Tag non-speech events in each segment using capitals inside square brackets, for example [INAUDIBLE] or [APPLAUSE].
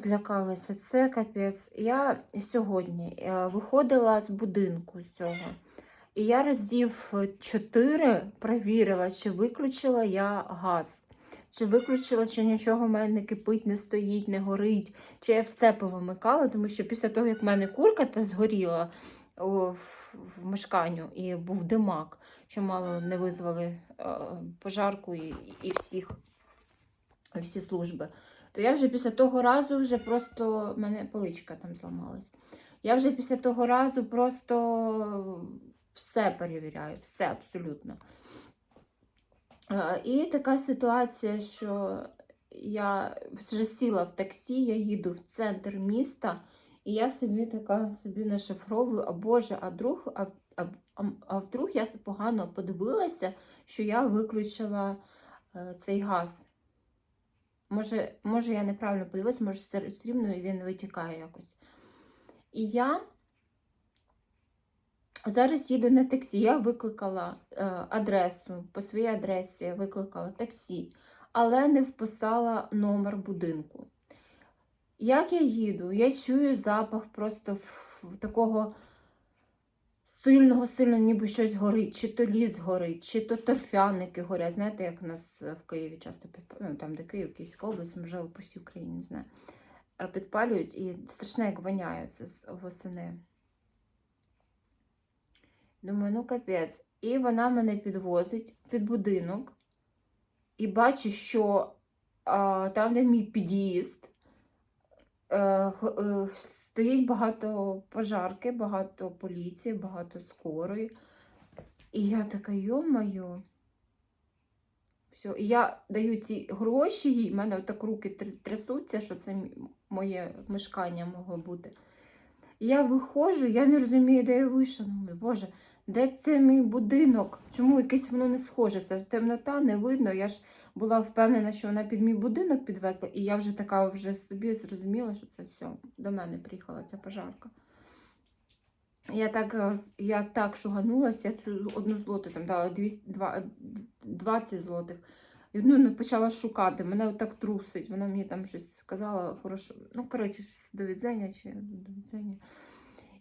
Злякалася, це капець. Я сьогодні е, виходила з будинку з цього. І я разів чотири перевірила, чи виключила я газ, чи виключила, чи нічого в мене не кипить, не стоїть, не горить, чи я все повимикала, тому що після того, як в мене курка та згоріла в, мешканню і був димак, що мало не визвали е, пожарку і, і всіх, всі служби то я вже після того разу вже просто мене поличка там зламалась. Я вже після того разу просто все перевіряю, все абсолютно. І така ситуація, що я вже сіла в таксі, я їду в центр міста, і я собі така собі нашифровую, а Боже, а друг, а, а, а, а вдруг я погано подивилася, що я виключила е, цей газ. Може, може, я неправильно подивилася, може, все рівно він витікає якось. І я зараз їду на таксі. Я викликала е, адресу, по своїй адресі викликала таксі, але не вписала номер будинку. Як я їду, я чую запах просто в такого сильного, сильно, ніби щось горить, чи то ліс горить, чи то торфяники горять. Знаєте, як у нас в Києві часто підпалюють, ну, там, де Київ, Київська область, можливо, по всій Україні, не знаю, е, підпалюють і страшно, як воняє це восени. Думаю, ну капець. І вона мене підвозить під будинок і бачу, що а, там, де мій під'їзд, стоїть багато пожарки, багато поліції, багато скорої. І я така, йо-моє. Все. І я даю ці гроші їй, в мене так руки трясуться, що це моє мешкання могло бути. І я виходжу, я не розумію, де я вийшла. Боже, де це мій будинок? Чому якесь воно не схоже? Це темнота, не видно. Я ж була впевнена, що вона під мій будинок підвезла, і я вже така вже собі зрозуміла, що це все до мене приїхала ця пожарка. Я так, е, я так шуганулася, я цю одну злоту там дала 20 злотих. І одну не почала шукати, мене отак трусить. Вона мені там щось сказала, хорошо. Ну, коротше, до відзення чи до відзення.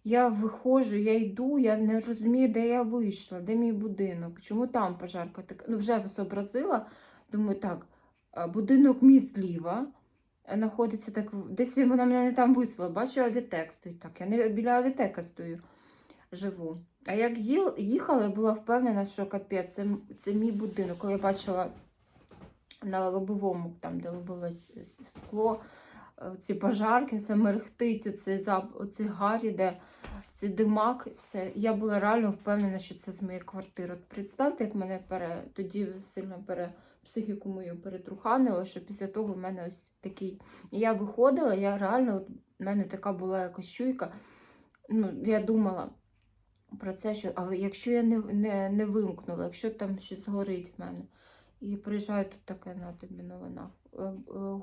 Я виходжу, я йду, я не розумію, де я вийшла, де мій будинок, чому там пожарка така. Ну, вже зобразила. Думаю, так, будинок мій зліва. е, Знаходиться так, десь вона мене не там висла. Бачу, авітек стоїть так. Я не біля авітека стою, живу. А як їхала, я була впевнена, що капець, це, це мій будинок. Коли я бачила на лобовому, там, де лобове скло, е, ці пожарки, це мерехтить, зап, оцей гарі, де цей димак. Це, я була реально впевнена, що це з моєї квартири. От представте, як мене пере, тоді сильно пере, психіку мою перетруханило, що після того в мене ось такий. Я виходила, я реально, от, в мене така була якась чуйка. Ну, я думала про це, що а якщо я не, не, не вимкнула, якщо там щось горить в мене. І приїжджаю тут таке на тобі новина. Е, е,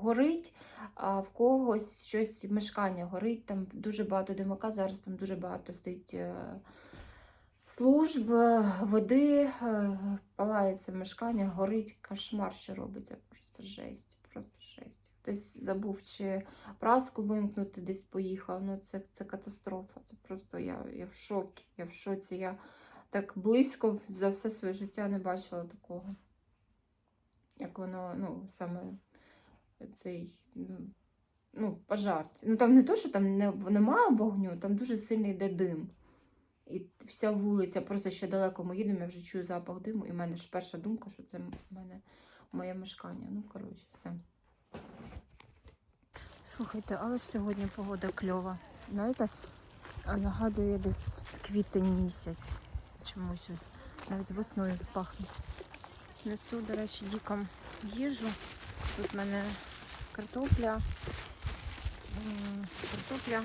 Горить, а в когось щось мешкання горить, там дуже багато димака, зараз там дуже багато стоїть е, служб, води, палається мешкання, горить, кошмар, що робиться. Просто жесть, просто жесть. Хтось забув чи праску вимкнути, десь поїхав. Ну це, це катастрофа. Це просто я, я в шокі. Я в шоці. Я так близько за все своє життя не бачила такого. Як воно, ну, саме цей ну, ну, пожар. Ну там не то, що там не, немає вогню, там дуже сильний йде дим. І вся вулиця, просто ще далеко ми їдемо, я вже чую запах диму, і в мене ж перша думка, що це в мене моє мешкання. Ну, коротше, все. Слухайте, але ж сьогодні погода кльова. Знаєте, нагадує десь квітень місяць. Чомусь ось навіть весною пахне. Несу, до речі, дікам їжу. Тут в мене картопля. Картопля.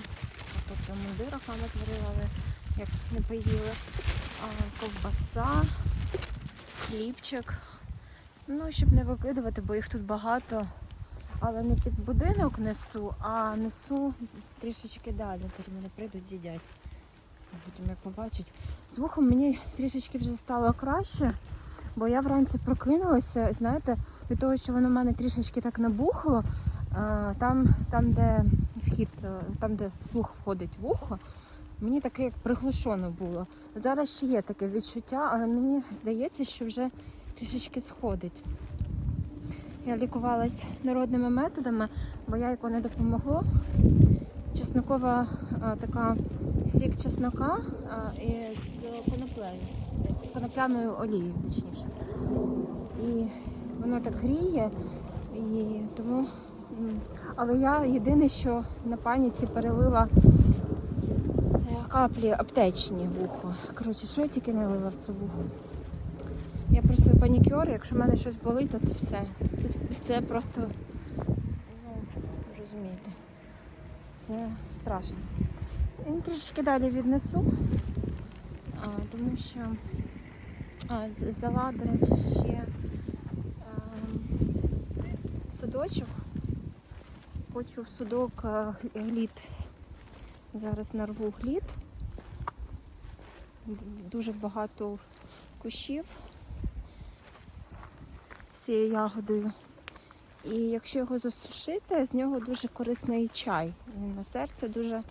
Картопля мундира мама зварила, але якось не поїли. Ковбаса, хлібчик. Ну, щоб не викидувати, бо їх тут багато. Але не під будинок несу, а несу трішечки далі. Потім вони прийдуть, з'їдять. Потім як побачать. З вухом мені трішечки вже стало краще, бо я вранці прокинулася, знаєте, від того, що воно в мене трішечки так набухло, там, там, де вхід, е, там, де слух входить в ухо, мені таке як приглушено було. Зараз ще є таке відчуття, але мені здається, що вже трішечки сходить. Я лікувалась народними методами, бо яйко не допомогло. Чеснокова така сік чеснока з коноплею, з конопляною олією, точніше. І воно так гріє, і тому. Але я єдине, що на паніці перелила е, каплі аптечні в ухо. Коротше, що я тільки не лила в це вухо. Я просто панікюр, якщо в мене щось болить, то це все. Це, це просто, ну, розумієте, це страшно. Трішки далі віднесу, а, тому що а, взяла, до речі, ще а, судочок. Хочу в судок а, глід. Зараз нарву глід. Дуже багато кущів цією ягодою. І якщо його засушити, з нього дуже корисний чай. Він на серце дуже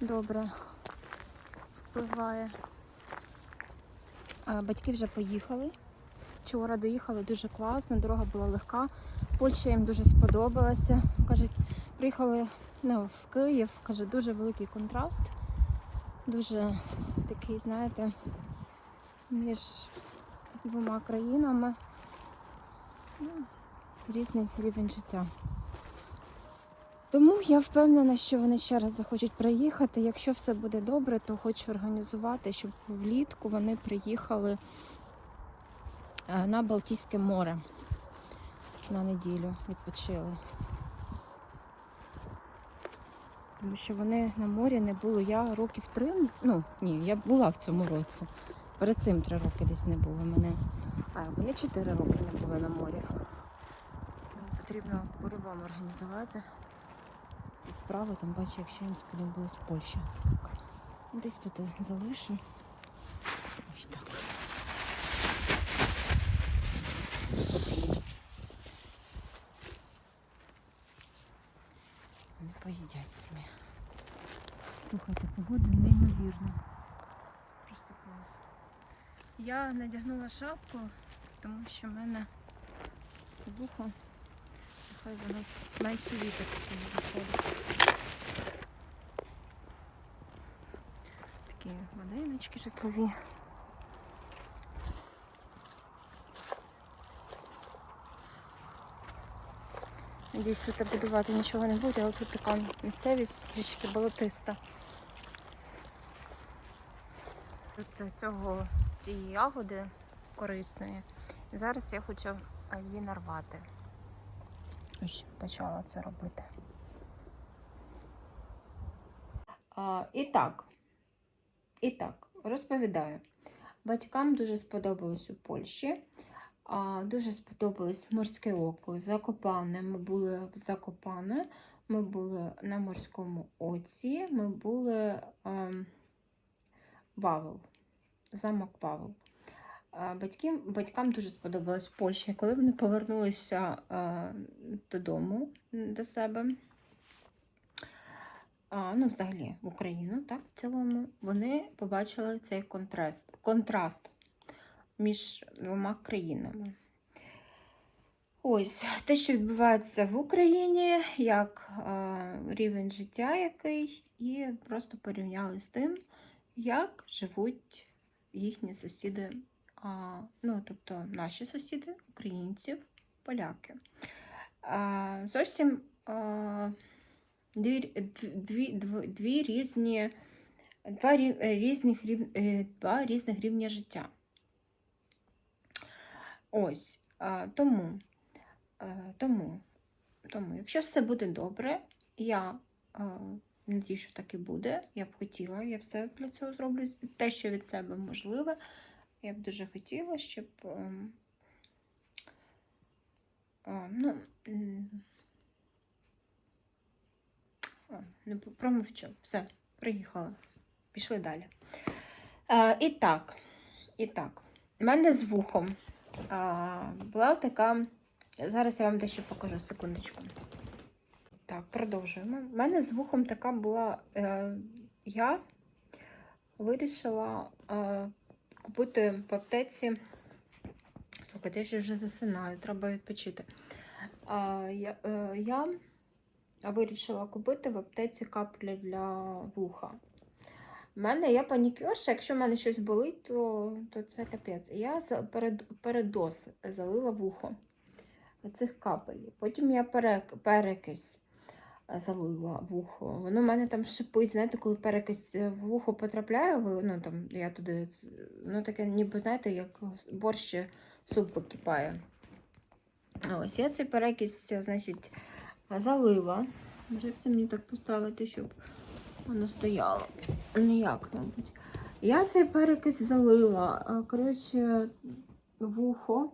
добре впливає. Батьки вже поїхали. Вчора доїхали дуже класно, дорога була легка. Польща їм дуже сподобалася. Кажуть, приїхали ну, в Київ, каже, дуже великий контраст. Дуже такий, знаєте, між двома країнами. Ну, різний рівень життя. Тому я впевнена, що вони ще раз захочуть приїхати. Якщо все буде добре, то хочу організувати, щоб влітку вони приїхали е, на Балтійське море на неділю відпочили. Тому що вони на морі не були. Я років три, ну ні, я була в цьому році. Перед цим три роки десь не було мене. А вони чотири роки не були на морі. Потрібно по-любому організувати справи, тим паче, якщо їм сподобалась Польща. Так. Десь тут я залишу. Ось так. Вони поїдять самі. Слухайте, погода неймовірна. Просто клас. Я надягнула шапку, тому що в мене вухо. Хай воно менше вітер виходить. Такі годиночки житлові. Надіюсь, тут будувати нічого не буде, але тут така місцевість трішки болотиста. Тут цього цієї ягоди корисної. Зараз я хочу е, її нарвати. Ось почала це робити. А, і так, і так, розповідаю. Батькам дуже сподобалось у Польщі. А, дуже сподобалось морське око. Закопане. Ми були в Закопане, ми були на морському оці, ми були ем, Вавел, замок Вавел. А, Батькам, батькам дуже сподобалась Польща. Коли вони повернулися е, додому до себе, а, ну, взагалі в Україну, так, в цілому, вони побачили цей контраст, контраст між двома країнами. Ось те, що відбувається в Україні, як е, рівень життя який, і просто порівняли з тим, як живуть їхні сусіди, а, ну, тобто наші сусіди, українців, поляки. А, зовсім а, дві, дві, дві, дві різні, два, різних, е, два різних рівня життя. Ось, а, тому, е, тому, тому, якщо все буде добре, я е, надію, що так і буде. Я б хотіла, я все для цього зроблю, те, що від себе можливе. Я б дуже хотіла, щоб ем, ну, не промовчу. Все, приїхала. Пішли далі. Е, і так, і так, в мене з вухом була така. Зараз я вам дещо покажу, секундочку. Так, продовжуємо. У мене з вухом така була. Е, я вирішила е, купити в аптеці. Слухайте, я ще вже засинаю, треба відпочити. Е, я, е, я вирішила купити в аптеці каплі для вуха. У мене є панікюрша, якщо в мене щось болить, то, то це капець. Я перед, передоз залила вухо цих капель. Потім я перек, перекись залила вухо. Воно в мене там шипить. Знаєте, коли перекись в вухо потрапляє, ну там я туди, ну таке, ніби знаєте, як борщ суп википає. Ось я цей перекись, значить, залила. Може, як це мені так поставити, щоб воно стояло. Ніяк, мабуть. Я цей перекись залила. Коротше, вухо.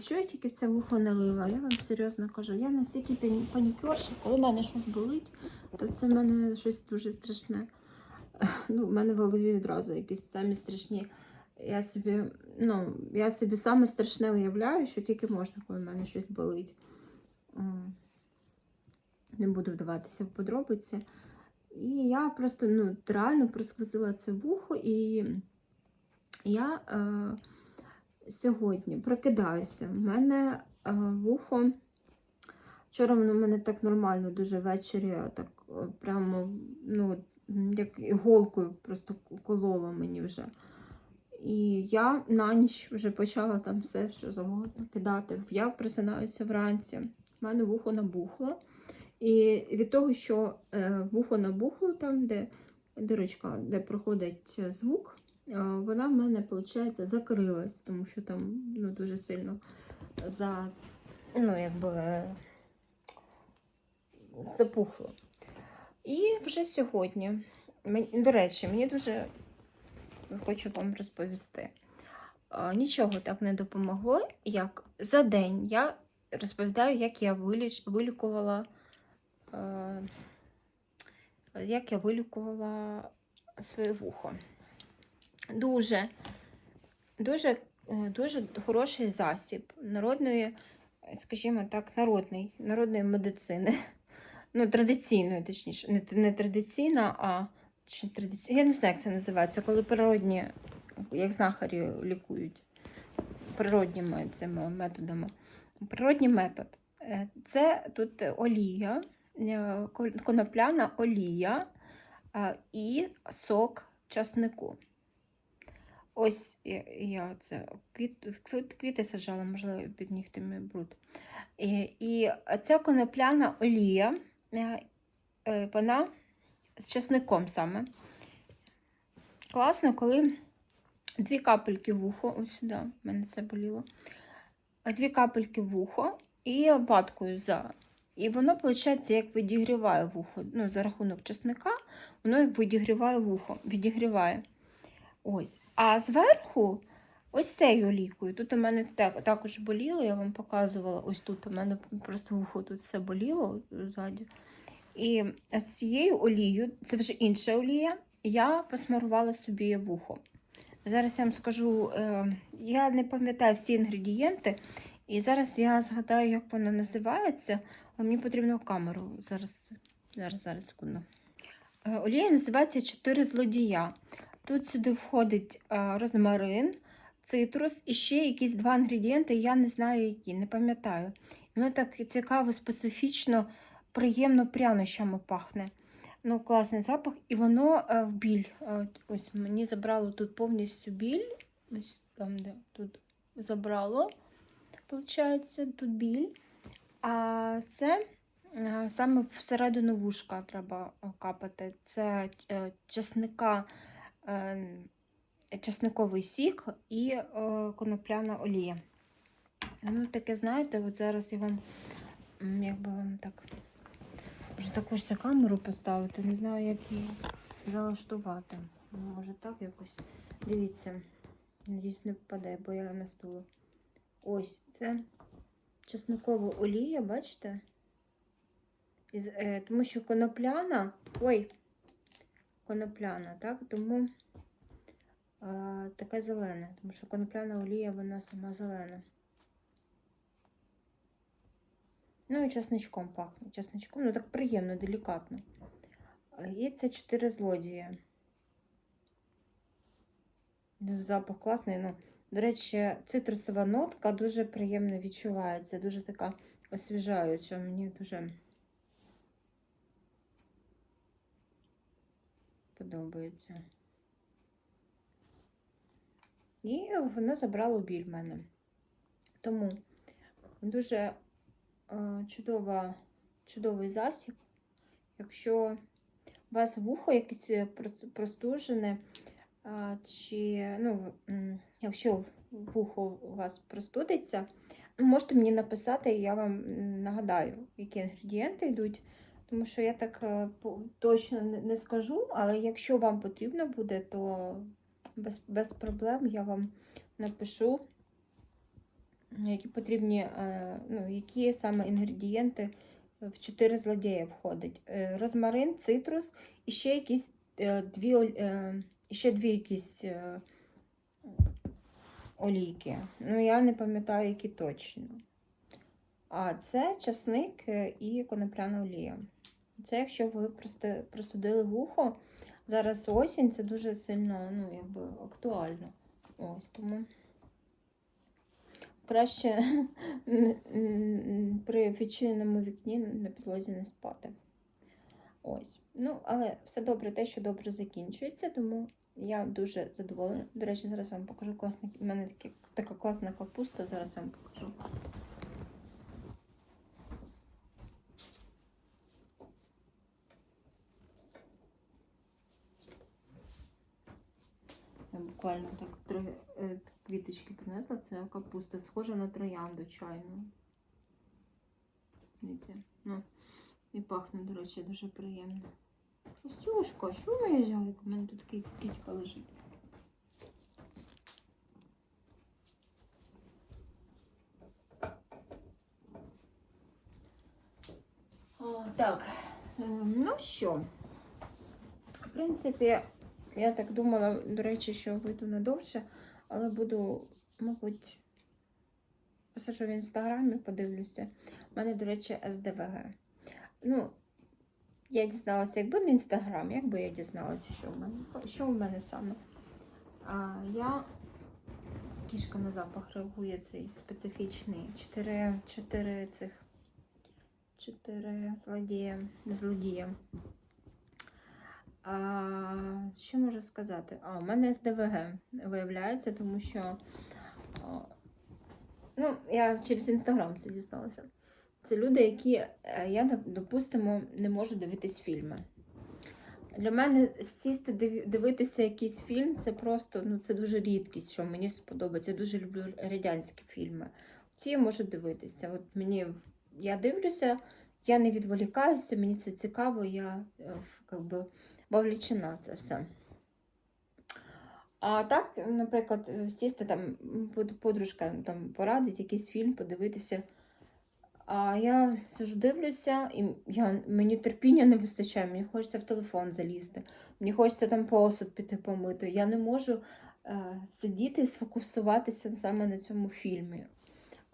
Що я тільки це вухо не лила? Я вам серйозно кажу, я настільки пані- панікерша, коли в мене щось болить, то це в мене щось дуже страшне. Ну, в мене в голові відразу якісь самі страшні. Я собі, ну, я собі саме страшне уявляю, що тільки можна, коли в мене щось болить. Не буду вдаватися в подробиці. І я просто ну, реально просквозила це вухо, і я е, сьогодні прокидаюся. У мене е, вухо. Вчора воно в мене так нормально, дуже ввечері, так е, прямо, ну, як іголкою просто кололо мені вже. І я на ніч вже почала там все, що завгодно кидати. Я просинаюся вранці. У мене вухо набухло. І від того, що е, вухо набухло, там, де дирочка, де проходить звук, вона в мене, виходить, закрилась, тому що там ну, дуже сильно за, ну, якби, е, запухло. І вже сьогодні, до речі, мені дуже хочу вам розповісти. Нічого так не допомогло, як за день я розповідаю, як я виліч, вилікувала, е, як я вилікувала своє вухо. Дуже, дуже, е, дуже хороший засіб народної, скажімо так, народний, народної медицини. [LAUGHS] Ну, традиційної, точніше, не, не традиційна, а чи традиційна. Я не знаю, як це називається, коли природні, як знахарі лікують природніми цими методами. Природній метод. Е, Це тут олія, е, конопляна олія і сок часнику. Ось я, це квіт, квіт, квіти саджала, можливо, під нігтями бруд. І, і ця конопляна олія, е, е, вона з часником саме. Класно, коли дві капельки в ухо, ось сюди, в мене це боліло. Дві капельки в ухо і ваткою за. І воно, виходить, як відігріває вухо. Ну, за рахунок часника, воно як відігріває вухо, відігріває. Ось. А зверху ось цією олійкою. Тут у мене так, також боліло, я вам показувала. Ось тут у мене просто вухо тут все боліло ззаді. І цією олією, це вже інша олія, я посмарувала собі вухо. Зараз я вам скажу, е, я не пам'ятаю всі інгредієнти, і зараз я згадаю, як воно називається, мені потрібно камеру. Зараз, зараз, зараз, секунду. Е, Олія називається Чотири злодія. Тут сюди входить е, розмарин, цитрус і ще якісь два інгредієнти, я не знаю які, не пам'ятаю. Воно так цікаво, специфічно, приємно прянощами пахне. Ну, класний запах, і воно е, в біль. Е, Ось мені забрало тут повністю біль. Ось там, де тут забрало, виходить, тут біль. А це саме всередину вушка треба капати. Це чесника, чесниковий сік і е, конопляна олія. Ну, таке, знаєте, от зараз я вам, як вам так. Вже також камеру поставити, не знаю, як її залаштувати. Може так якось. Дивіться, надіюсь, не впаде, бо я на стулу. Ось це чесникова олія, бачите? Із, е, тому що конопляна. Ой, конопляна, так? Тому е, таке зелене, тому що конопляна олія, вона сама зелена. Ну і чесничком пахне. Чесничком, ну так приємно, делікатно. І це чотири злодії. Ну, Запах класний. Ну, до речі, цитрусова нотка дуже приємно відчувається. Дуже така освіжаюча. Мені дуже подобається. І воно забрало біль в мене. Тому дуже е, чудова, чудовий засіб. Якщо у вас вухо якесь е, простужене, а, чи ну, якщо вухо у вас простудиться, можете мені написати, і я вам нагадаю, які інгредієнти йдуть. Тому що я так е, точно не- скажу, але якщо вам потрібно буде, то без, без проблем я вам напишу, які потрібні, е, ну, які саме інгредієнти в чотири злодії входять. Е, Розмарин, цитрус і ще якісь дві, ще дві якісь олійки. Ну, я не пам'ятаю, які точно. А це часник і конопляна олія. Це якщо ви просто просудили вухо, зараз осінь, це дуже сильно ну, якби, актуально. Ось тому краще [LAUGHS] при відчиненому вікні на підлозі не спати. Ось. Ну, але все добре, те, що добре закінчується, тому я дуже задоволена. До речі, зараз вам покажу класний. У мене такі, така класна капуста, зараз вам покажу. Я буквально так три е, квіточки принесла. Це капуста, схожа на троянду чайну. Дивіться. Ну, і пахне, до речі, дуже приємно. Костюшка, що моя зялька? У мене тут кіць- кіцька лежить. О, так, е, ну що, в принципі, я так думала, до речі, що вийду не довше, але буду, мабуть, посажу в інстаграмі, подивлюся. У мене, до речі, СДВГ. Ну, я дізналася, якби не інстаграм, якби я дізналася, що в мене, що в мене саме. А, я кішка на запах реагує цей специфічний. Чотири, чотири цих. Чотири злодія. Злодія. А, що можу сказати? А, у мене СДВГ виявляється, тому що а, ну, я через інстаграм це дізналася. Це люди, які е, я, допустимо, не можу дивитись фільми. Для мене сісти дивитися якийсь фільм це просто ну, це дуже рідкість, що мені сподобається. Я дуже люблю радянські фільми. Ці я можу дивитися. От мені я дивлюся, я не відволікаюся, мені це цікаво, я е, как би, вовлічена в це все. А так, наприклад, сісти там, подружка там порадить якийсь фільм, подивитися. А я сижу, дивлюся, і я, мені терпіння не вистачає, мені хочеться в телефон залізти, мені хочеться там посуд піти помити. Я не можу е, сидіти і сфокусуватися саме на цьому фільмі.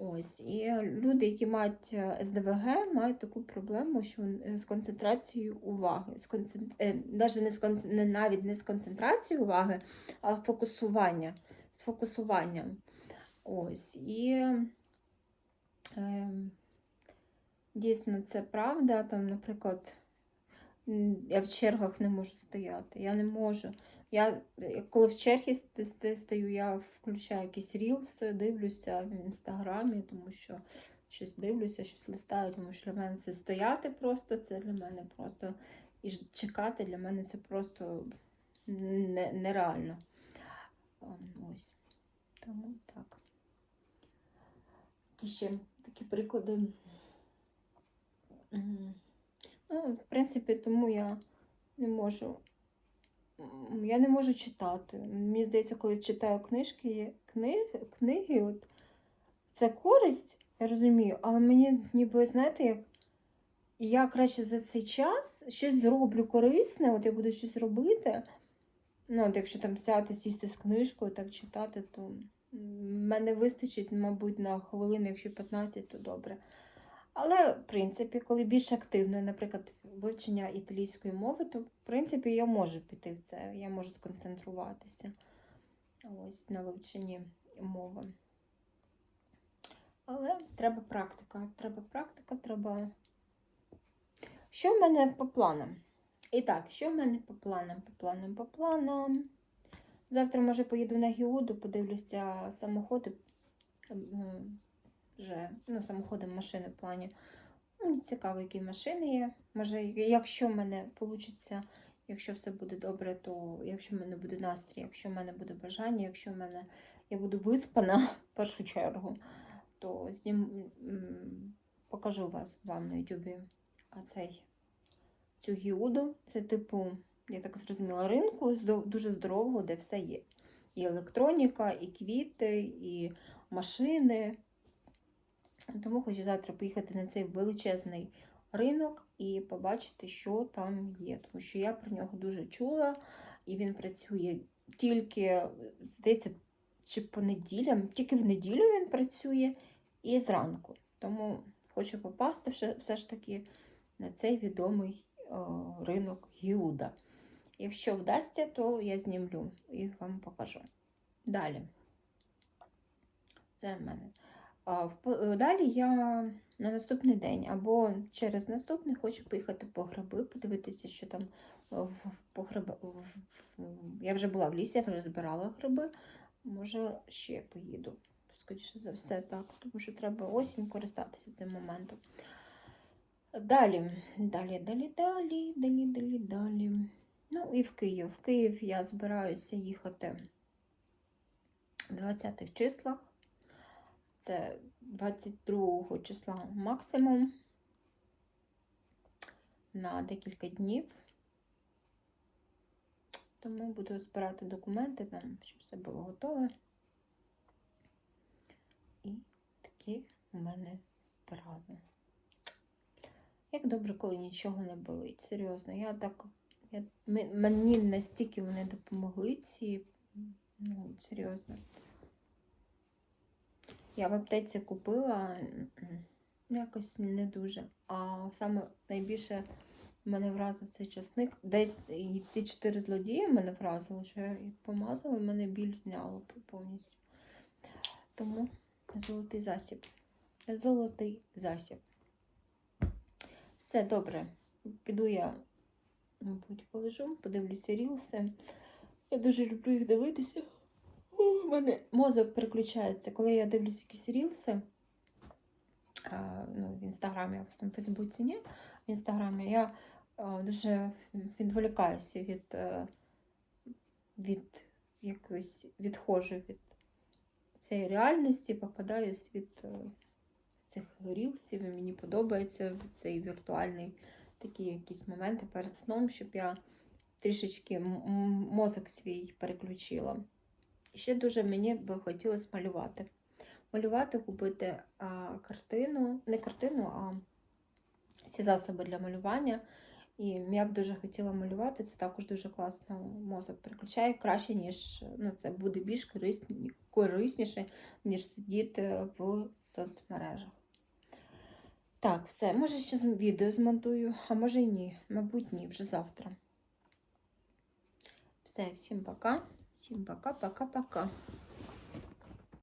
Ось. І люди, які мають е, СДВГ, мають таку проблему, що з концентрацією уваги. З концен... е, навіть не, з кон... навіть не з концентрацією уваги, а фокусування. З фокусуванням. Ось. І е, дійсно це правда. Там, наприклад, я в чергах не можу стояти. Я не можу. Я, коли в чергі ст- ст- стою, я включаю якісь рілси, дивлюся в інстаграмі, тому що щось дивлюся, щось листаю, тому що для мене це стояти просто, це для мене просто і чекати для мене це просто нереально. Ем, Ось. Тому так. І ще такі приклади. Ну, в принципі, тому я не можу. Я не можу читати. Мені здається, коли читаю книжки, книги, книги от, це користь, я розумію, але мені ніби, знаєте, як я краще за цей час щось зроблю корисне, от я буду щось робити. Ну, от якщо там сяти, сісти з книжкою, так читати, то мене вистачить, мабуть, на хвилину, якщо 15, то добре. Але, в принципі, коли більш активно, наприклад, вивчення італійської мови, то, в принципі, я можу піти в це, я можу сконцентруватися ось на вивченні мови. Але треба практика. Треба практика, треба. Що в мене по планам? І так, що в мене по планам? По планам, по планам. Завтра, може, поїду на Гіуду, подивлюся самоходи. Вже, ну, самоходи машини в плані. Мені цікаво, які машини є. Може, якщо в мене вийде, якщо все буде добре, то якщо в мене буде настрій, якщо в мене буде бажання, якщо в мене я буду виспана [LAUGHS] в першу чергу, то м, покажу вас вам на Ютубі цей цю гіуду. Це типу, я так зрозуміла, ринку дуже здорового, де все є. І електроніка, і квіти, і машини. Тому хочу завтра поїхати на цей величезний ринок і побачити, що там є. Тому що я про нього дуже чула, і він працює тільки, здається, чи по неділям, тільки в неділю він працює і зранку. Тому хочу попасти все, ж таки на цей відомий е, ринок Гіуда. Якщо вдасться, то я знімлю і вам покажу. Далі. Це в мене. Е, Далі я на наступний день або через наступний хочу поїхати по гриби, подивитися, що там в, по гриби. в- в- Я вже була в лісі, я вже збирала гриби. Може, ще поїду. Скоріше за все, так. Тому що треба осінь користатися цим моментом. Далі, далі, далі, далі, далі, далі, далі. Ну і в Київ. В Київ я збираюся їхати в 20-х числах. Це 22 числа максимум на декілька днів. Тому буду збирати документи, там, щоб все було готове. І такі у мене справи. Як добре, коли нічого не болить. Серйозно, я так. Я, мені настільки вони допомогли ці. Ну, серйозно. Я в аптеці купила якось не дуже. А саме найбільше мене вразив цей часник. Десь і ці чотири злодії мене вразили, що я їх помазала, і мене біль зняло повністю. Тому золотий засіб. Золотий засіб. Все добре. Піду я, мабуть, полежу, подивлюся рілси. Я дуже люблю їх дивитися. У мене мозок переключається, коли я дивлюся якісь рілси. Ну, в інстаграмі, в в Фейсбуці ні. В інстаграмі я дуже відволікаюся від, е, від якоїсь відходжу від цієї реальності, попадаю в світ е, цих рілсів, і мені подобається цей віртуальний такі якісь моменти перед сном, щоб я трішечки мозок свій переключила. І ще дуже мені би хотілося малювати. Малювати, купити а, картину, не картину, а всі засоби для малювання. І я б дуже хотіла малювати. Це також дуже класно мозок переключає краще, ніж ну, це буде більш корисні, корисніше, ніж сидіти в соцмережах. Так, все. Може, ще відео змонтую, а може й ні. Мабуть, ні, вже завтра. Все, всім пока. Всім пока, пока, пока.